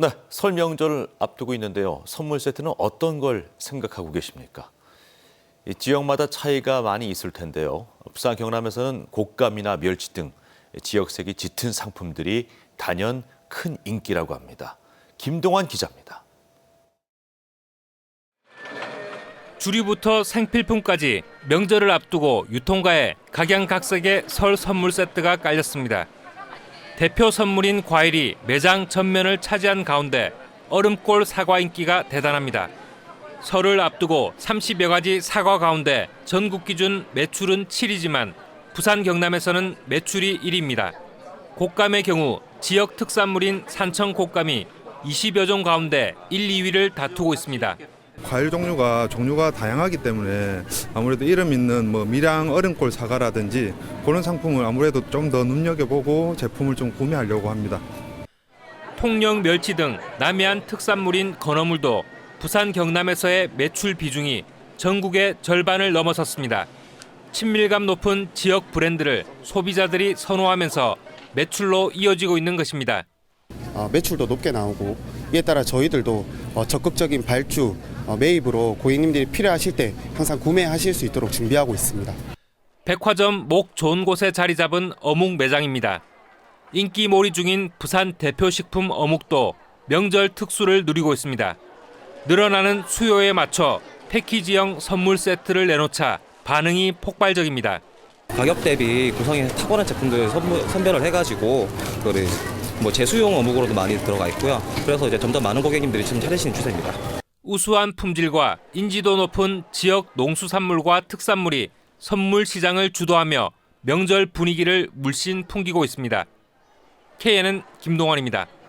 네, 설 명절을 앞두고 있는데요. 선물 세트는 어떤 걸 생각하고 계십니까? 이 지역마다 차이가 많이 있을 텐데요. 부산 경남에서는 곶감이나 멸치 등 지역색이 짙은 상품들이 단연 큰 인기라고 합니다. 김동환 기자입니다. 주류부터 생필품까지 명절을 앞두고 유통가에 각양각색의 설 선물 세트가 깔렸습니다. 대표 선물인 과일이 매장 전면을 차지한 가운데 얼음골 사과 인기가 대단합니다. 설을 앞두고 30여 가지 사과 가운데 전국 기준 매출은 7위지만 부산 경남에서는 매출이 1위입니다. 곶감의 경우 지역 특산물인 산청 곶감이 20여 종 가운데 1, 2위를 다투고 있습니다. 과일 종류가 종류가 다양하기 때문에 아무래도 이름 있는 뭐 밀양 얼음골 사과라든지 그런 상품을 아무래도 좀 더 눈여겨보고 제품을 좀 구매하려고 합니다. 통영 멸치 등 남해안 특산물인 건어물도 부산 경남에서의 매출 비중이 전국의 절반을 넘어섰습니다. 친밀감 높은 지역 브랜드를 소비자들이 선호하면서 매출로 이어지고 있는 것입니다. 어, 매출도 높게 나오고 이에 따라 저희들도 어, 적극적인 발주 어, 매입으로 고객님들이 필요하실 때 항상 구매하실 수 있도록 준비하고 있습니다. 백화점 목 좋은 곳에 자리 잡은 어묵 매장입니다. 인기 몰이 중인 부산 대표 식품 어묵도 명절 특수를 누리고 있습니다. 늘어나는 수요에 맞춰 패키지형 선물 세트를 내놓자 반응이 폭발적입니다. 가격 대비 구성이 탁월한 제품들 선별을 해가지고 그거를 뭐 재수용 어묵으로도 많이 들어가 있고요. 그래서 이제 점점 많은 고객님들이 지금 찾으시는 추세입니다. 우수한 품질과 인지도 높은 지역 농수산물과 특산물이 선물 시장을 주도하며 명절 분위기를 물씬 풍기고 있습니다. KN은 김동원입니다.